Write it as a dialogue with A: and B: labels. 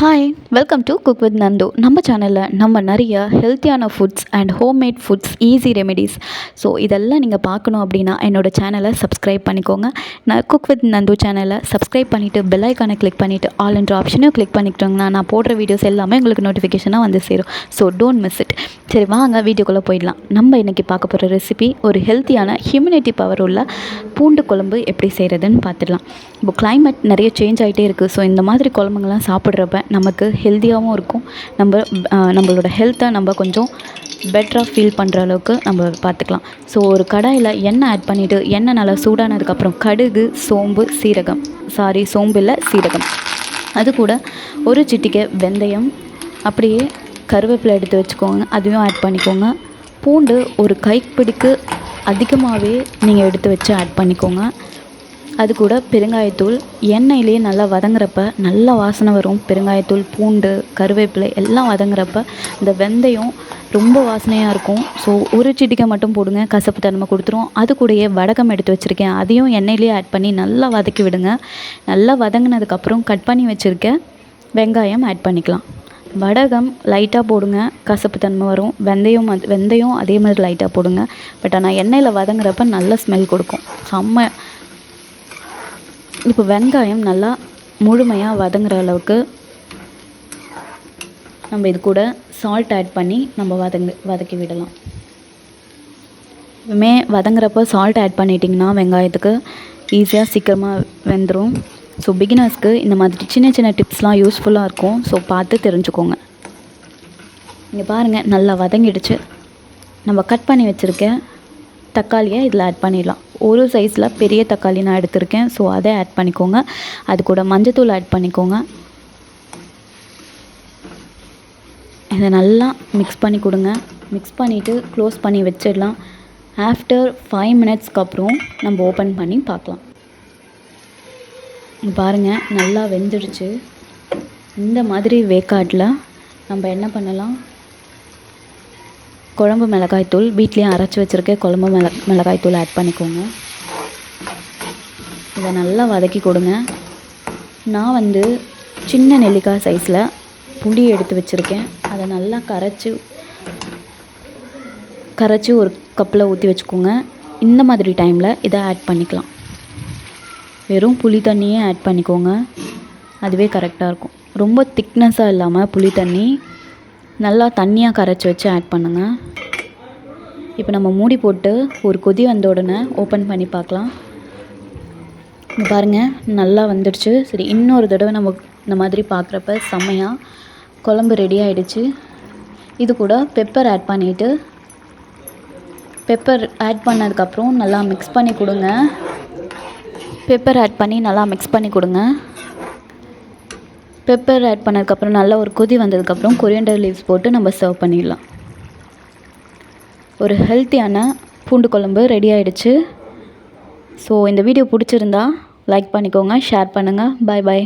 A: Hi welcome to cook with Nandu நம்ம சேனலில் நம்ம நிறைய ஹெல்த்தியான foods and homemade foods easy remedies so இதெல்லாம் நீங்கள் பார்க்கணும் அப்படின்னா என்னோட சேனலை சப்ஸ்கிரைப் பண்ணிக்கோங்க. நான் குக் வித் நந்து சேனலை சப்ஸ்கிரைப் பண்ணிவிட்டு பெல் ஐக்கானை கிளிக் பண்ணிவிட்டு ஆல் என்ற ஆப்ஷனையும் கிளிக் பண்ணிக்கிட்டோங்கன்னா நான் போடுற வீடியோஸ் எல்லாமே உங்களுக்கு நோட்டிஃபிகேஷனாக வந்து சேரும். ஸோ டோன்ட் மிஸ் இட் சரி வாங்க வீடியோக்குள்ளே போயிடலாம். நம்ம இன்றைக்கி பார்க்க போகிற ரெசிபி ஒரு ஹெல்த்தியான ஹியூமினிட்டி பவர் உள்ள பூண்டு குழம்பு எப்படி செய்கிறதுன்னு பார்த்துடலாம். இப்போ கிளைமேட் நிறைய சேஞ்ச் ஆகிட்டே இருக்குது ஸோ இந்த மாதிரி குழம்புங்கள்லாம் சாப்பிட்றப்ப நமக்கு ஹெல்த்தியாகவும் இருக்கும். நம்ம நம்மளோட ஹெல்த்தை நம்ம கொஞ்சம் பெட்டராக ஃபீல் பண்ணுற அளவுக்கு நம்ம பார்த்துக்கலாம் ஸோ ஒரு கடாயில் எண்ணெய் ஆட் பண்ணிவிட்டு எண்ணெய் நல்லா சூடானதுக்கப்புறம் கடுகு சோம்பு சீரகம். சாரி சோம்பு இல்லை சீரகம். அது கூட ஒரு சிட்டிக்கை வெந்தயம் அப்படியே கருவேப்பிலை எடுத்து வச்சுக்கோங்க. அதையும் ஆட் பண்ணிக்கோங்க. பூண்டு ஒரு கைப்பிடிக்கு அதிகமாகவே நீங்கள் எடுத்து வச்சு ஆட் பண்ணிக்கோங்க. அது கூட பெருங்காயத்தூள். எண்ணெயிலே நல்லா வதங்குறப்ப நல்ல வாசனை வரும். பெருங்காயத்தூள் பூண்டு கருவேப்பிலை எல்லாம் வதங்குறப்ப இந்த வெந்தயம் ரொம்ப வாசனையாக இருக்கும். ஸோ ஒரு சிட்டிக்கை மட்டும் போடுங்க. கசப்பு தன்மை கொடுத்துரும். அது கூடயே வடகம் எடுத்து வச்சுருக்கேன். அதையும் எண்ணெயிலேயே ஆட் பண்ணி நல்லா வதக்கி விடுங்க. நல்லா வதங்கினதுக்கப்புறம் கட் பண்ணி வச்சுருக்க வெங்காயம் ஆட் பண்ணிக்கலாம். வடகம் லைட்டாக போடுங்க. கசப்பு தன்மை வரும். வெந்தயம் வெந்தயம் அதே மாதிரி லைட்டாக போடுங்க. பட் ஆனால் எண்ணெயில் வதங்குறப்ப நல்ல ஸ்மெல் கொடுக்கும். செம்ம இப்போ வெங்காயம் நல்லா முழுமையாக வதங்குற அளவுக்கு நம்ம இது கூட சால்ட் ஆட் பண்ணி நம்ம வதங்க வதக்கி விடலாம். மே வதங்குறப்போ சால்ட் ஆட் பண்ணிட்டிங்கன்னா வெங்காயத்துக்கு ஈஸியாக சீக்கிரமாக வெந்துடும் ஸோ பிகினர்ஸ்க்கு இந்த மாதிரி சின்ன சின்ன டிப்ஸ்லாம் யூஸ்ஃபுல்லாக இருக்கும். ஸோ பார்த்து தெரிஞ்சுக்கோங்க. இங்கே பாருங்கள் நல்லா வதங்கிடுச்சு. நம்ம கட் பண்ணி வச்சுருக்க தக்காளியை இதில் ஆட் பண்ணிடலாம். ஒரு சைஸில் பெரிய தக்காளி நான் எடுத்திருக்கேன். ஸோ அதை ஆட் பண்ணிக்கோங்க. அது கூட மஞ்சத்தூள் ஆட் பண்ணிக்கோங்க. இதை நல்லா மிக்ஸ் பண்ணி கொடுங்க. மிக்ஸ் பண்ணிவிட்டு க்ளோஸ் பண்ணி வச்சிடலாம். ஆஃப்டர் ஃபைவ் மினிட்ஸ்க்கு அப்புறம் நம்ம ஓப்பன் பண்ணி பார்க்கலாம். பாருங்கள் நல்லா வெந்துடுச்சு. இந்த மாதிரி வேக்காட்டில் நம்ம என்ன பண்ணலாம்? குழம்பு மிளகாய்த்தூள் வீட்லேயும் அரைச்சி வச்சுருக்க குழம்பு மிள மிளகாய்த்தூள் ஆட் பண்ணிக்கோங்க. இதை நல்லா வதக்கி கொடுங்க. நான் வந்து சின்ன நெல்லிக்காய் சைஸில் புளி எடுத்து வச்சுருக்கேன். அதை நல்லா கரைச்சி கரைச்சி ஒரு கப்பில் ஊற்றி வச்சுக்கோங்க. இந்த மாதிரி டைமில் இதை ஆட் பண்ணிக்கலாம். வெறும் புளி தண்ணியே ஆட் பண்ணிக்கோங்க. அதுவே கரெக்டாக இருக்கும். ரொம்ப திக்னஸாக இல்லாமல் புளி தண்ணி நல்லா தண்ணியாக கரைச்சி வச்சு ஆட் பண்ணுங்கள் இப்போ நம்ம மூடி போட்டு ஒரு கொதி வந்த உடனே ஓப்பன் பண்ணி பார்க்கலாம். பாருங்கள் நல்லா வந்துடுச்சு. சரி இன்னொரு தடவை நம்ம இந்த மாதிரி பார்க்குறப்ப செம்மையாக குழம்பு ரெடி ஆகிடுச்சு இது கூட பெப்பர் ஆட் பண்ணிவிட்டு பெப்பர் ஆட் பண்ணதுக்கப்புறம் நல்லா மிக்ஸ் பண்ணி கொடுங்க. பெப்பர் ஆட் பண்ணி நல்லா மிக்ஸ் பண்ணி கொடுங்க. பெப்பர் ஆட் பண்ணதுக்கப்புறம் நல்லா ஒரு கொதி வந்ததுக்கப்புறம் கொரியண்டர் லீவ்ஸ் போட்டு நம்ம சர்வ் பண்ணிடலாம். ஒரு ஹெல்த்தியான பூண்டு குழம்பு ரெடி ஆகிடுச்சு ஸோ இந்த வீடியோ பிடிச்சிருந்தா லைக் பண்ணிக்கோங்க ஷேர் பண்ணுங்கள் பாய் பாய்